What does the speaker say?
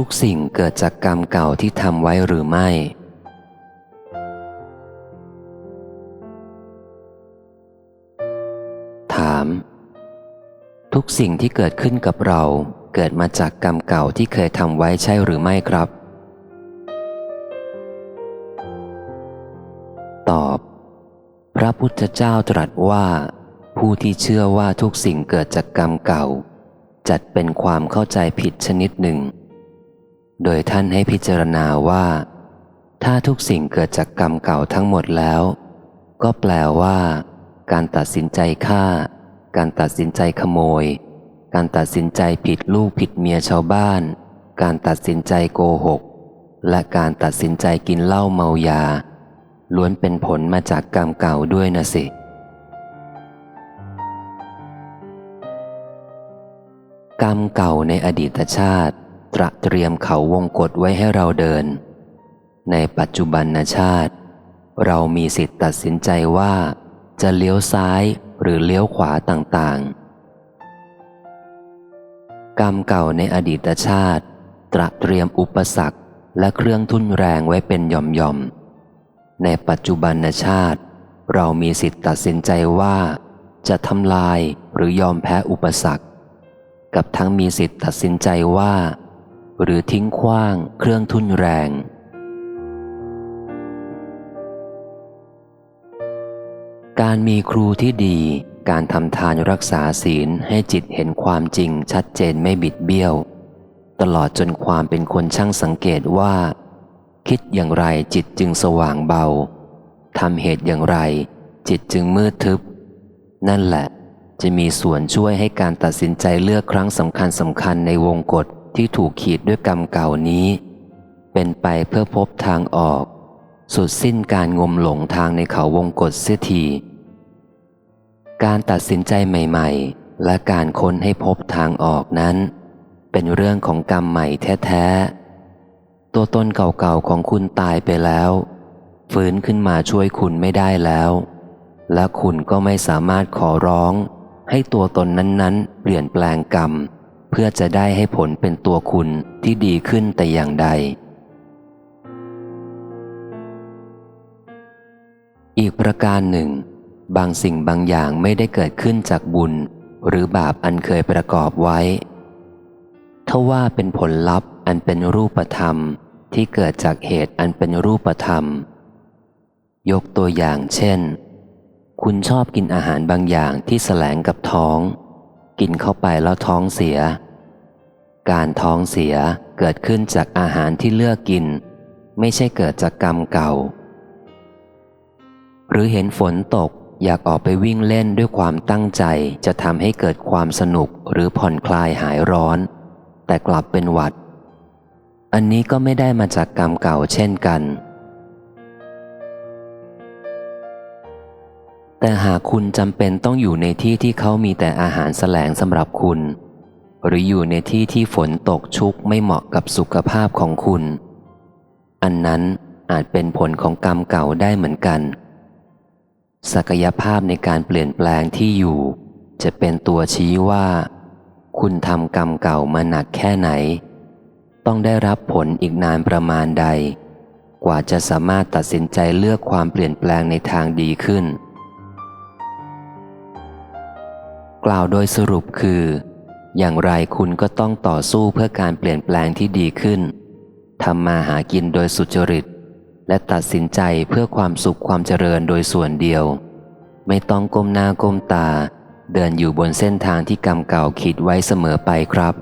ทุกสิ่งเกิดจากกรรมเก่าที่ทำไว้หรือไม่ ถาม ทุกสิ่งที่เกิดขึ้นกับเรา เกิดมาจากกรรมเก่าที่เคยทำไว้ใช่หรือไม่ครับ ตอบ พระพุทธเจ้าตรัสว่า ผู้ที่เชื่อว่าทุกสิ่งเกิดจากกรรมเก่า จัดเป็นความเข้าใจผิดชนิดหนึ่ง โดยท่านให้พิจารณาว่า ถ้าทุกสิ่งเกิดจากกรรมเก่าทั้งหมดแล้ว ก็แปลว่า การตัดสินใจฆ่า การตัดสินใจขโมย การตัดสินใจผิดลูกผิดเมียชาวบ้าน การตัดสินใจโกหก และการตัดสินใจกินเหล้าเมายา ล้วนเป็นผลมาจากกรรมเก่าด้วยนะสิกรรมเก่าในอดีตชาติ ตระเตรียมเขาวงกฏไว้ให้เราเดิน ในปัจจุบันชาติ เรามีสิทธิ์ตัดสินใจว่า จะเลี้ยวซ้ายหรือเลี้ยวขวาต่างๆ กรรมเก่าในอดีตชาติ ตระเตรียมอุปสรรคและเครื่องทุ่นแรงไว้เป็นหย่อมๆ ในปัจจุบันชาติ เรามีสิทธิ์ตัดสินใจว่า จะทำลายหรือยอมแพ้อุปสรรค กับทั้งมีสิทธิ์ตัดสินใจว่า หรือทิ้งขว้างเครื่องทุ่นแรง การมีครูที่ดี การทำทานรักษาศีลให้จิตเห็นความจริงชัดเจนไม่บิดเบี้ยว ตลอดจนความเป็นคนช่างสังเกตว่า คิดอย่างไรจิตจึงสว่างเบาทำเหตุอย่างไร จิตจึงมืดทึบ นั่นแหละจะมีส่วนช่วยให้การตัดสินใจเลือกครั้งสำคัญสำคัญในวงกฎ ที่ถูกขีดด้วยกรรมเก่านี้ เป็นไปเพื่อพบทางออก สุดสิ้นการงมหลงทางในเขาวงกฏเสียทีการตัดสินใจใหม่ ๆ และการค้นให้พบทางออกนั้น เป็นเรื่องของกรรมใหม่แท้ๆ ตัวตนเก่าๆของคุณตายไปแล้ว ฟื้นขึ้นมาช่วยคุณไม่ได้แล้ว และคุณก็ไม่สามารถขอร้องให้ตัวตนนั้นๆ เปลี่ยนแปลงกรรม พื่อจะได้ให้ผลเป็นตัวคุณที่ดีขึ้นแต่อย่างใด อีกประการหนึ่ง บางสิ่งบางอย่างไม่ได้เกิดขึ้นจากบุญ หรือบาปอันเคยประกอบไว้ทว่าเป็นผลลัพธ์อันเป็นรูปธรรมที่เกิดจากเหตุอันเป็นรูปธรรม ยกตัวอย่างเช่น คุณชอบกินอาหารบางอย่างที่แสลงกับท้อง กินเข้าไปแล้วท้องเสีย การท้องเสียเกิดขึ้นจากอาหารที่เลือกกิน ไม่ใช่เกิดจากกรรมเก่า หรือเห็นฝนตกอยากออกไปวิ่งเล่นด้วยความตั้งใจจะทำให้เกิดความสนุกหรือผ่อนคลายหายร้อน แต่กลับเป็นหวัด อันนี้ก็ไม่ได้มาจากกรรมเก่าเช่นกัน แต่หากคุณจำเป็นต้องอยู่ในที่ที่เขามีแต่อาหารแสลงสำหรับคุณ หรืออยู่ในที่ที่ฝนตกชุกไม่เหมาะกับสุขภาพของคุณ อันนั้นอาจเป็นผลของกรรมเก่าได้เหมือนกัน ศักยภาพในการเปลี่ยนแปลงที่อยู่ จะเป็นตัวชี้ว่า คุณทำกรรมเก่ามาหนักแค่ไหน ต้องได้รับผลอีกนานประมาณใด กว่าจะสามารถตัดสินใจเลือกความเปลี่ยนแปลงในทางดีขึ้น กล่าวโดยสรุปคือ อย่างไรคุณก็ต้องต่อสู้เพื่อการเปลี่ยนแปลงที่ดีขึ้นทำมาหากินโดยสุจริต และตัดสินใจเพื่อความสุขความเจริญโดยส่วนเดียว ไม่ต้องก้มหน้าก้มตา เดินอยู่บนเส้นทางที่กรรมเก่าขีดไว้เสมอไปครับ